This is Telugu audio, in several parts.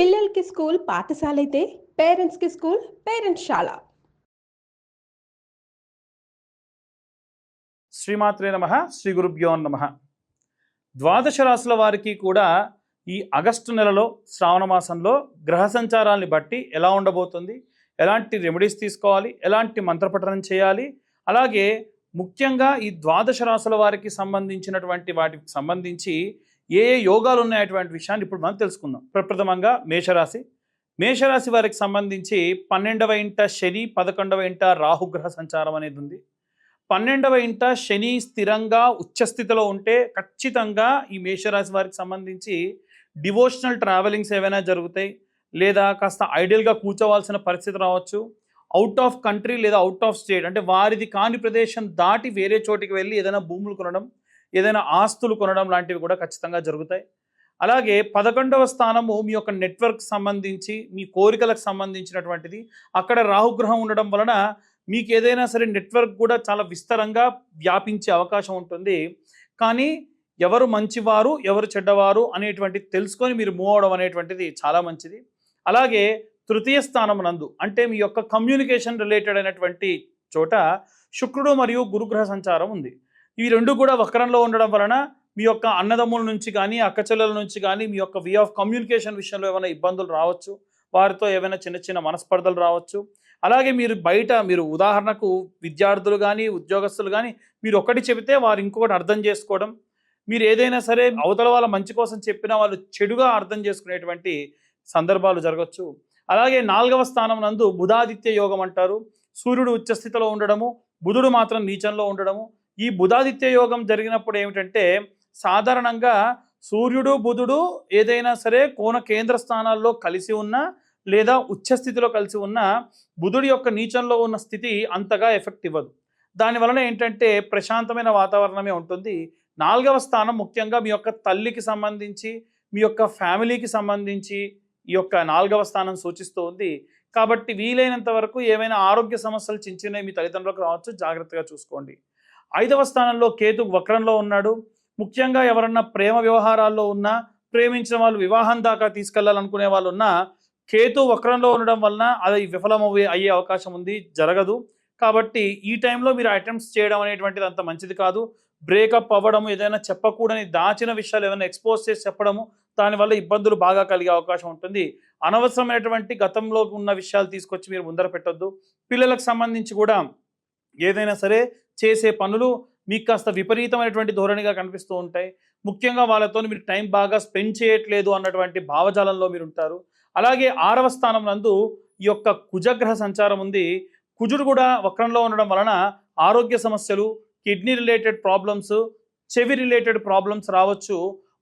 పిల్లలకి స్కూల్ పాఠశాల అయితే పేరెంట్స్కి స్కూల్ పేరెంట్స్ శాల. శ్రీమాత్రే నమ శ్రీ గురుభ్యో నమ. ద్వాదశ రాసుల వారికి కూడా ఈ ఆగస్టు నెలలో శ్రావణ మాసంలో గ్రహ సంచారాన్ని బట్టి ఎలా ఉండబోతుంది? ఎలాంటి రెమెడీస్ తీసుకోవాలి? ఎలాంటి మంత్రపఠనం చేయాలి? అలాగే ముఖ్యంగా ఈ ద్వాదశ రాసుల వారికి సంబంధించినటువంటి వాటికి సంబంధించి ఏ ఏ యోగాలు ఉన్నాయటువంటి విషయాన్ని ఇప్పుడు మనం తెలుసుకుందాం. ప్రప్రథమంగా మేషరాశి. మేషరాశి వారికి సంబంధించి పన్నెండవ ఇంట శని పదకొండవ ఇంట రాహుగ్రహ సంచారం అనేది ఉంది. పన్నెండవ ఇంట శని స్థిరంగా ఉచ్చస్థితిలో ఉంటే ఖచ్చితంగా ఈ మేషరాశి వారికి సంబంధించి డివోషనల్ ట్రావెలింగ్స్ ఏవైనా జరుగుతాయి. లేదా కాస్త ఐడియల్గా కూర్చోవాల్సిన పరిస్థితి రావచ్చు. అవుట్ ఆఫ్ కంట్రీ లేదా అవుట్ ఆఫ్ స్టేట్ అంటే వారిది కాని ప్రదేశం దాటి వేరే చోటికి వెళ్ళి ఏదైనా భూములు కొనడం ఏదైనా ఆస్తులు కొనడం లాంటివి కూడా ఖచ్చితంగా జరుగుతాయి. అలాగే పదకొండవ స్థానము మీ యొక్క నెట్వర్క్ సంబంధించి మీ కోరికలకు సంబంధించినటువంటిది. అక్కడ రాహుగ్రహం ఉండడం వలన మీకు ఏదైనా సరే నెట్వర్క్ కూడా చాలా విస్తరంగా వ్యాపించే అవకాశం ఉంటుంది. కానీ ఎవరు మంచివారు ఎవరు చెడ్డవారు అనేటువంటి తెలుసుకొని మీరు మూవ్ అవడం అనేటువంటిది చాలా మంచిది. అలాగే తృతీయ స్థానం నందు అంటే మీ యొక్క కమ్యూనికేషన్ రిలేటెడ్ అయినటువంటి చోట శుక్రుడు మరియు గురుగ్రహ సంచారం ఉంది. ఈ రెండు కూడా వక్రంలో ఉండడం వలన మీ యొక్క అన్నదమ్ముల నుంచి కానీ అక్కచెల్లెల నుంచి కానీ మీ యొక్క వే ఆఫ్ కమ్యూనికేషన్ విషయంలో ఏమైనా ఇబ్బందులు రావచ్చు? వారితో ఏమైనా చిన్న చిన్న మనస్పర్ధలు రావచ్చు? అలాగే మీరు బయట మీరు ఉదాహరణకు విద్యార్థులు కానీ ఉద్యోగస్తులు కానీ మీరు ఒకటి చెబితే వారు ఇంకొకటి అర్థం చేసుకోవడం మీరు ఏదైనా సరే అవతల వాళ్ళ మంచి కోసం చెప్పినా వాళ్ళు చెడుగా అర్థం చేసుకునేటువంటి సందర్భాలు జరగచ్చు. అలాగే నాలుగవ స్థానం నందు బుధాదిత్య యోగం అంటారు. సూర్యుడు ఉచ్చస్థితిలో ఉండడము బుధుడు మాత్రం నీచంలో ఉండడము ఈ బుధాదిత్య యోగం జరిగినప్పుడు ఏమిటంటే సాధారణంగా సూర్యుడు బుధుడు ఏదైనా సరే కోన కేంద్ర స్థానాల్లో కలిసి ఉన్నా లేదా ఉచ్చస్థితిలో కలిసి ఉన్న బుధుడి యొక్క నీచంలో ఉన్న స్థితి అంతగా ఎఫెక్ట్ ఇవ్వదు. దాని వలన ఏంటంటే ప్రశాంతమైన వాతావరణమే ఉంటుంది. నాలుగవ స్థానం ముఖ్యంగా మీ యొక్క తల్లికి సంబంధించి మీ యొక్క ఫ్యామిలీకి సంబంధించి ఈ యొక్క నాలుగవ స్థానం సూచిస్తూ ఉంది కాబట్టి వీలైనంత వరకు ఏమైనా ఆరోగ్య సమస్యలు చిన్న మీ తల్లిదండ్రులకు రావచ్చు. జాగ్రత్తగా చూసుకోండి. ఐదవ స్థానంలో కేతు వక్రంలో ఉన్నాడు. ముఖ్యంగా ఎవరన్నా ప్రేమ వ్యవహారాల్లో ఉన్నా ప్రేమించిన వాళ్ళు వివాహం దాకా తీసుకెళ్ళాలనుకునే వాళ్ళు ఉన్నా కేతు వక్రంలో ఉండడం వలన అది విఫలం అయ్యే అవకాశం ఉంది జరగదు. కాబట్టి ఈ టైంలో మీరు అటెంప్ట్స్ చేయడం అనేటువంటిది అంత మంచిది కాదు. బ్రేకప్ అవ్వడం ఏదైనా చెప్పకూడని దాచిన విషయాలు ఏమైనా ఎక్స్పోజ్ చేసి చెప్పడము దానివల్ల ఇబ్బందులు బాగా కలిగే అవకాశం ఉంటుంది. అనవసరమైనటువంటి గతంలో ఉన్న విషయాలు తీసుకొచ్చి మీరు ముందర పెట్టొద్దు. పిల్లలకు సంబంధించి కూడా ఏదైనా సరే చేసే పనులు మీకు కాస్త విపరీతమైనటువంటి ధోరణిగా కనిపిస్తూ ఉంటాయి. ముఖ్యంగా వాళ్ళతో మీరు టైం బాగా స్పెండ్ చేయట్లేదు అన్నటువంటి భావజాలంలో మీరు ఉంటారు అలాగే ఆరవ స్థానం నందు ఈ యొక్క కుజగ్రహ సంచారం ఉంది. కుజుడు కూడా వక్రంలో ఉండడం వలన ఆరోగ్య సమస్యలు కిడ్నీ రిలేటెడ్ ప్రాబ్లమ్స్ చెవి రిలేటెడ్ ప్రాబ్లమ్స్ రావచ్చు.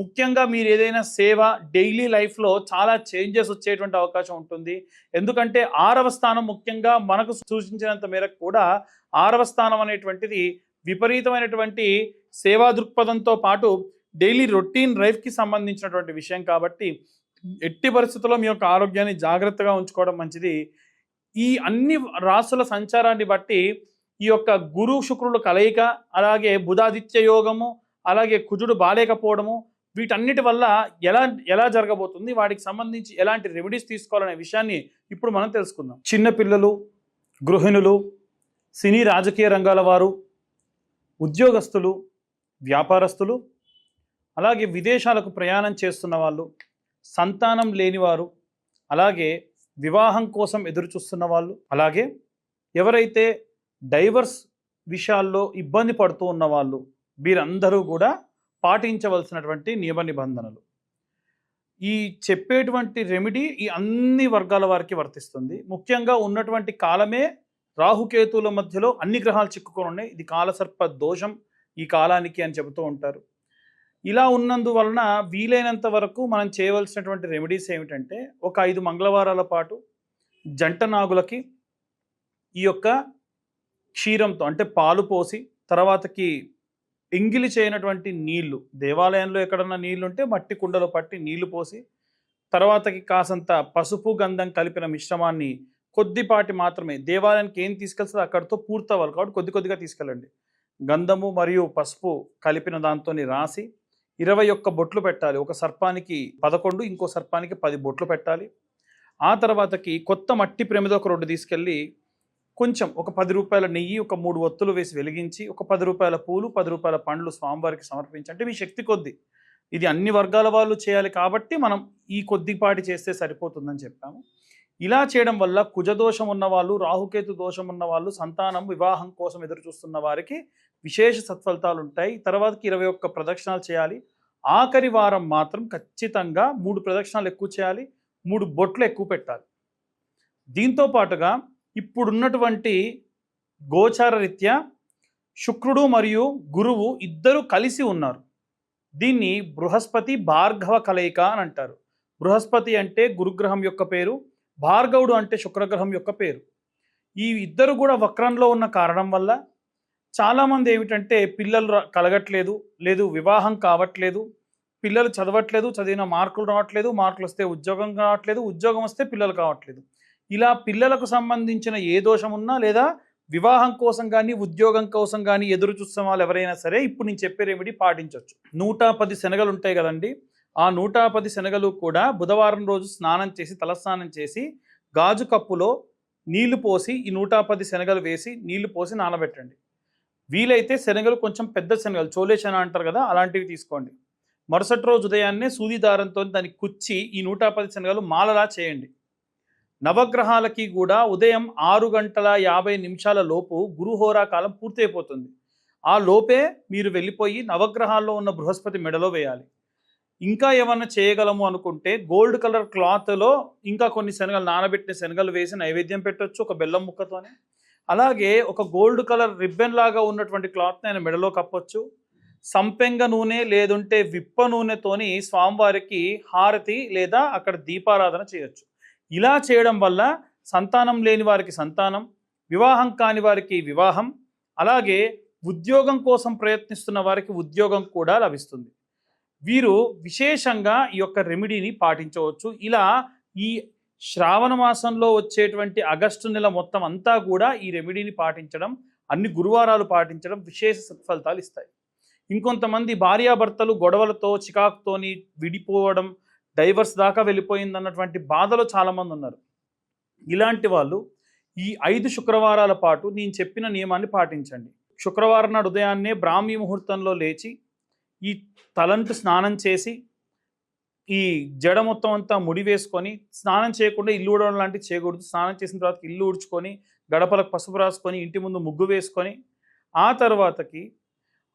ముఖ్యంగా మీరు ఏదైనా సేవ డైలీ లైఫ్లో చాలా చేంజెస్ వచ్చేటువంటి అవకాశం ఉంటుంది. ఎందుకంటే ఆరవ స్థానం ముఖ్యంగా మనకు సూచించినంత మేరకు కూడా ఆరవ స్థానం అనేటువంటిది విపరీతమైనటువంటి సేవా దృక్పథంతో పాటు డైలీ రొటీన్ లైఫ్కి సంబంధించినటువంటి విషయం కాబట్టి ఎట్టి పరిస్థితుల్లో మీ యొక్క ఆరోగ్యాన్ని జాగ్రత్తగా ఉంచుకోవడం మంచిది. ఈ అన్ని రాసుల సంచారాన్ని బట్టి ఈ యొక్క గురు శుక్రుల కలయిక అలాగే బుధాదిత్య యోగము అలాగే కుజుడు బాలేకపోవడము వీటన్నిటి వల్ల ఎలా ఎలా జరగబోతుంది వాటికి సంబంధించి ఎలాంటి రెమెడీస్ తీసుకోవాలనే విషయాన్ని ఇప్పుడు మనం తెలుసుకుందాం. చిన్నపిల్లలు గృహిణులు సినీ రాజకీయ రంగాల వారు ఉద్యోగస్తులు వ్యాపారస్తులు అలాగే విదేశాలకు ప్రయాణం చేస్తున్న వాళ్ళు సంతానం లేనివారు అలాగే వివాహం కోసం ఎదురుచూస్తున్న వాళ్ళు అలాగే ఎవరైతే డైవర్స్ విషయాల్లో ఇబ్బంది పడుతూ ఉన్న వాళ్ళు వీరందరూ కూడా పాటించవలసినటువంటి నియమ నిబంధనలు ఈ చెప్పేటువంటి రెమెడీ ఈ అన్ని వర్గాల వారికి వర్తిస్తుంది. ముఖ్యంగా ఉన్నటువంటి కాలమే రాహుకేతువుల మధ్యలో అన్ని గ్రహాలు చిక్కుకొని ఉన్నాయి. ఇది కాలసర్ప దోషం ఈ కాలానికి అని చెబుతూ ఉంటారు. ఇలా ఉన్నందువలన వీలైనంత వరకు మనం చేయవలసినటువంటి రెమెడీస్ ఏమిటంటే ఒక ఐదు మంగళవారాల పాటు జంట నాగులకి ఈ యొక్క క్షీరంతో అంటే పాలు పోసి తర్వాతకి ఎంగిలి చేయనటువంటి నీళ్ళు. దేవాలయంలో ఎక్కడన్నా నీళ్ళు ఉంటే మట్టి కుండలో పట్టి నీళ్ళు పోసి తర్వాతకి కాసంత పసుపు గంధం కలిపిన మిశ్రమాన్ని కొద్దిపాటి మాత్రమే దేవాలయానికి ఏం తీసుకెళ్తుంది అక్కడితో పూర్తవ్వాలి కాబట్టి కొద్ది కొద్దిగా తీసుకెళ్ళండి. గంధము మరియు పసుపు కలిపిన దాంతో రాసి ఇరవై ఒక్క బొట్లు పెట్టాలి. ఒక సర్పానికి పదకొండు ఇంకో సర్పానికి పది బొట్లు పెట్టాలి. ఆ తర్వాతకి కొత్త మట్టి ప్రమిద ఒక రెండు తీసుకెళ్ళి కొంచెం ఒక పది రూపాయల నెయ్యి ఒక మూడు ఒత్తులు వేసి వెలిగించి ఒక పది రూపాయల పూలు పది రూపాయల పండ్లు స్వామివారికి సమర్పించి అంటే మీ శక్తి కొద్ది. ఇది అన్ని వర్గాల వాళ్ళు చేయాలి కాబట్టి మనం ఈ కొద్దిపాటి చేస్తే సరిపోతుందని చెప్పాము. ఇలా చేయడం వల్ల కుజదోషం ఉన్నవాళ్ళు రాహుకేతు దోషం ఉన్నవాళ్ళు సంతానం వివాహం కోసం ఎదురు చూస్తున్న వారికి విశేష సత్ఫలితాలు ఉంటాయి. తర్వాతకి ఇరవై ఒక్క ప్రదక్షిణాలు చేయాలి. ఆఖరి వారం మాత్రం ఖచ్చితంగా మూడు ప్రదక్షిణాలు ఎక్కువ చేయాలి. మూడు బొట్లు ఎక్కువ పెట్టాలి. దీంతో పాటుగా ఇప్పుడున్నటువంటి గోచార రీత్యా శుక్రుడు మరియు గురువు ఇద్దరు కలిసి ఉన్నారు. దీన్ని బృహస్పతి భార్గవ కలయిక అని అంటారు. బృహస్పతి అంటే గురుగ్రహం యొక్క పేరు భార్గవుడు అంటే శుక్రగ్రహం యొక్క పేరు. ఈ ఇద్దరు కూడా వక్రంలో ఉన్న కారణం వల్ల చాలామంది ఏమిటంటే పిల్లలు కలగట్లేదు లేదు వివాహం కావట్లేదు పిల్లలు చదవట్లేదు చదివిన మార్కులు రావట్లేదు మార్కులు వస్తే ఉద్యోగం రావట్లేదు ఉద్యోగం వస్తే పిల్లలు కావట్లేదు. ఇలా పిల్లలకు సంబంధించిన ఏ దోషం ఉన్నా లేదా వివాహం కోసం కానీ ఉద్యోగం కోసం కానీ ఎదురు చూస్తున్న వాళ్ళు ఎవరైనా సరే ఇప్పుడు నేను చెప్పే రెమెడీ పాటించవచ్చు నూట పది శనగలు ఉంటాయి కదండి. ఆ నూట పది శనగలు కూడా బుధవారం రోజు స్నానం చేసి తలస్నానం చేసి గాజు కప్పులో నీళ్ళు పోసి ఈ నూట పది శనగలు వేసి నీళ్ళు పోసి నానబెట్టండి. వీలైతే శనగలు కొంచెం పెద్ద శనగలు చోలే శన అంటారు కదా అలాంటివి తీసుకోండి. మరుసటి రోజు ఉదయాన్నే సూది దారంతో దానికి కుచ్చి ఈ నూట పది శనగలు మాలలా చేయండి. నవగ్రహాలకి కూడా ఉదయం ఆరు గంటల యాభై నిమిషాల లోపు గురుహోరా కాలం పూర్తయిపోతుంది. ఆ లోపే మీరు వెళ్ళిపోయి నవగ్రహాల్లో ఉన్న బృహస్పతి మెడలో వేయాలి. ఇంకా ఏమన్నా చేయగలము అనుకుంటే గోల్డ్ కలర్ క్లాత్లో ఇంకా కొన్ని శనగలు నానబెట్టిన శనగలు వేసి నైవేద్యం పెట్టొచ్చు ఒక బెల్లం ముక్కతోనే. అలాగే ఒక గోల్డ్ కలర్ రిబ్బన్ లాగా ఉన్నటువంటి క్లాత్ని ఆయన మెడలో కప్పొచ్చు. సంపెంగ నూనె లేదంటే విప్ప నూనెతోని స్వామివారికి హారతి లేదా అక్కడ దీపారాధన చేయొచ్చు. ఇలా చేయడం వల్ల సంతానం లేని వారికి సంతానం వివాహం కాని వారికి వివాహం అలాగే ఉద్యోగం కోసం ప్రయత్నిస్తున్న వారికి ఉద్యోగం కూడా లభిస్తుంది. వీరు విశేషంగా ఈ యొక్క రెమెడీని పాటించవచ్చు. ఇలా ఈ శ్రావణ మాసంలో వచ్చేటువంటి ఆగస్టు నెల మొత్తం అంతా కూడా ఈ రెమెడీని పాటించడం అన్ని గురువారాలు పాటించడం విశేష సత్ఫలితాలు ఇస్తాయి. ఇంకొంతమంది భార్యాభర్తలు గొడవలతో చికాకుతోని విడిపోవడం డైవర్స్ దాకా వెళ్ళిపోయింది అన్నటువంటి బాధలో చాలామంది ఉన్నారు. ఇలాంటి వాళ్ళు ఈ ఐదు శుక్రవారాల పాటు నేను చెప్పిన నియమాన్ని పాటించండి. శుక్రవారం నాడు ఉదయాన్నే బ్రాహ్మీ ముహూర్తంలో లేచి ఈ తలంటు స్నానం చేసి ఈ జడ మొత్తం అంతా ముడి వేసుకొని స్నానం చేయకుండా ఇల్లు ఊడడం లాంటివి చేయకూడదు. స్నానం చేసిన తర్వాత ఇల్లు ఊడ్చుకొని గడపలకు పసుపు రాసుకొని ఇంటి ముందు ముగ్గు వేసుకొని ఆ తర్వాతకి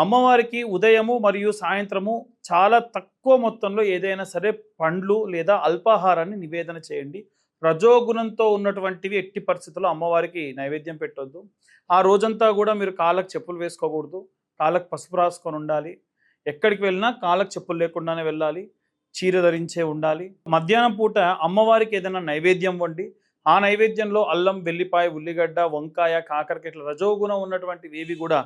అమ్మవారికి ఉదయము మరియు సాయంత్రము చాలా తక్కువ మొత్తంలో ఏదైనా సరే పండ్లు లేదా అల్పాహారాన్ని నివేదన చేయండి. రజోగుణంతో ఉన్నటువంటివి ఎట్టి పరిస్థితుల్లో అమ్మవారికి నైవేద్యం పెట్టొద్దు. ఆ రోజంతా కూడా మీరు కాళ్ళకు చెప్పులు వేసుకోకూడదు. కాళ్ళకు పసుపు రాసుకొని ఉండాలి. ఎక్కడికి వెళ్ళినా కాళ్ళకు చెప్పులు లేకుండానే వెళ్ళాలి. చీర ధరించే ఉండాలి. మధ్యాహ్నం పూట అమ్మవారికి ఏదైనా నైవేద్యం వండి ఆ నైవేద్యంలో అల్లం వెల్లిపాయ ఉల్లిగడ్డ వంకాయ కాకరకి ఇట్లా రజోగుణం ఉన్నటువంటివి ఏవి కూడా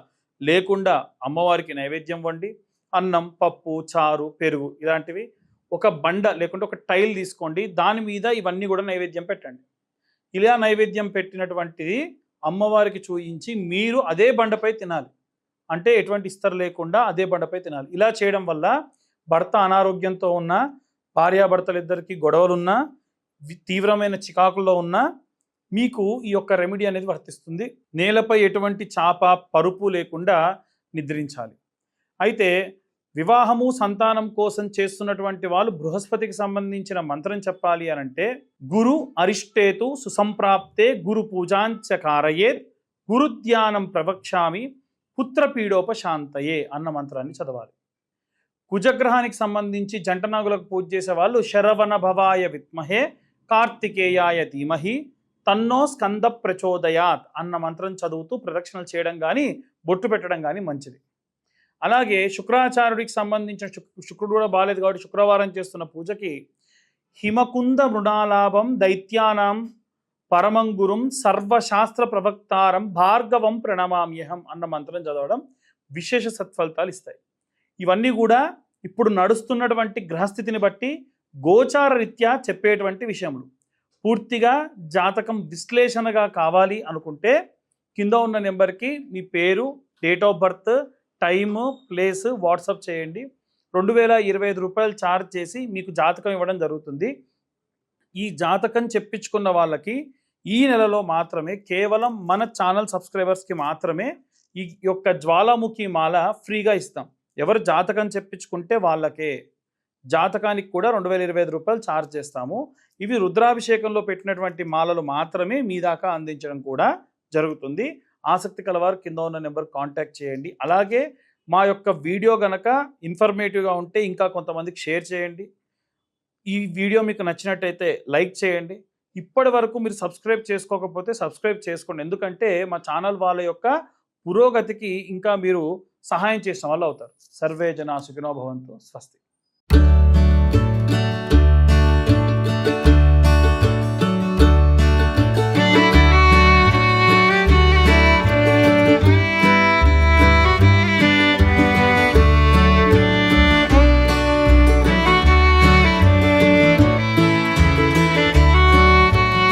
లేకుండా అమ్మవారికి నైవేద్యం వండి అన్నం పప్పు చారు పెరుగు ఇలాంటివి ఒక బండ లేకుంటే ఒక టైల్ తీసుకోండి దాని మీద ఇవన్నీ కూడా నైవేద్యం పెట్టండి. ఇలా నైవేద్యం పెట్టినటువంటిది అమ్మవారికి చూయించి మీరు అదే బండపై తినాలి. అంటే ఎటువంటి ఇస్తరు లేకుండా అదే బండపై తినాలి. ఇలా చేయడం వల్ల భర్త అనారోగ్యంతో ఉన్న భార్యాభర్తలిద్దరికీ గొడవలున్నా తీవ్రమైన చికాకుల్లో ఉన్నా మీకు ఈ యొక్క రెమెడీ అనేది వర్తిస్తుంది. నేలపై ఎటువంటి చాప పరుపు లేకుండా నిద్రించాలి. అయితే వివాహము సంతానం కోసం చేస్తున్నటువంటి వాళ్ళు బృహస్పతికి సంబంధించిన మంత్రం చెప్పాలి అని అంటే గురు అరిష్టేతు సుసంప్రాప్తే గురు పూజాంచ కారయేత్ గురుధ్యానం ప్రవక్షామి పుత్రపీడోపశాంతయే అన్న మంత్రాన్ని చదవాలి. కుజగ్రహానికి సంబంధించి జంటనాగులకు పూజ చేసే వాళ్ళు శరవణ భవాయ విద్మహే కార్తికేయాయ ధీమహి తన్నో స్కంద ప్రచోదయాత్ అన్న మంత్రం చదువుతూ ప్రదక్షిణలు చేయడం కానీ బొట్టు పెట్టడం కానీ మంచిది. అలాగే శుక్రాచార్యుడికి సంబంధించిన శుక్- శుక్రుడు కూడా బాగాలేదు కాబట్టి శుక్రవారం చేస్తున్న పూజకి హిమకుంద మృణాలాభం దైత్యానాం పరమంగురుం సర్వశాస్త్ర ప్రవక్తారం భార్గవం ప్రణమామ్యహం అన్న మంత్రం చదవడం విశేష సత్ఫలితాలు ఇస్తాయి. ఇవన్నీ కూడా ఇప్పుడు నడుస్తున్నటువంటి గ్రహస్థితిని బట్టి గోచార రీత్యా చెప్పేటువంటి విషయములు. పూర్తిగా జాతకం విశ్లేషణగా కావాలి అనుకుంటే కింద ఉన్న నెంబర్కి మీ పేరు date of birth time place WhatsApp చేయండి. రెండు వేల ఇరవై ఐదు రూపాయలు ఛార్జ్ చేసి మీకు జాతకం ఇవ్వడం జరుగుతుంది. ఈ జాతకం చెప్పించుకున్న వాళ్ళకి ఈ నెలలో మాత్రమే కేవలం మన ఛానల్ సబ్స్క్రైబర్స్కి మాత్రమే ఈ యొక్క జ్వాలాముఖి మాల ఫ్రీగా ఇస్తాం. ఎవరు జాతకం చెప్పించుకుంటే వాళ్ళకే. జాతకానికి కూడా రెండు వేల ఇరవై ఐదు రూపాయలు ఛార్జ్ చేస్తాము. ఇవి రుద్రాభిషేకంలో పెట్టినటువంటి మాలలు మాత్రమే మీ దాకా అందించడం కూడా జరుగుతుంది. ఆసక్తి కలవారు కింద ఉన్న నెంబర్ కాంటాక్ట్ చేయండి. అలాగే మా యొక్క వీడియో గనక ఇన్ఫర్మేటివ్గా ఉంటే ఇంకా కొంతమందికి షేర్ చేయండి. ఈ వీడియో మీకు నచ్చినట్టయితే లైక్ చేయండి. ఇప్పటి వరకు మీరు సబ్స్క్రైబ్ చేసుకోకపోతే సబ్స్క్రైబ్ చేసుకోండి. ఎందుకంటే మా ఛానల్ వాళ్ళ యొక్క పురోగతికి ఇంకా మీరు సహాయం చేసిన వాళ్ళు అవుతారు. సర్వే జన సుఖినోభవంతో స్వస్తి.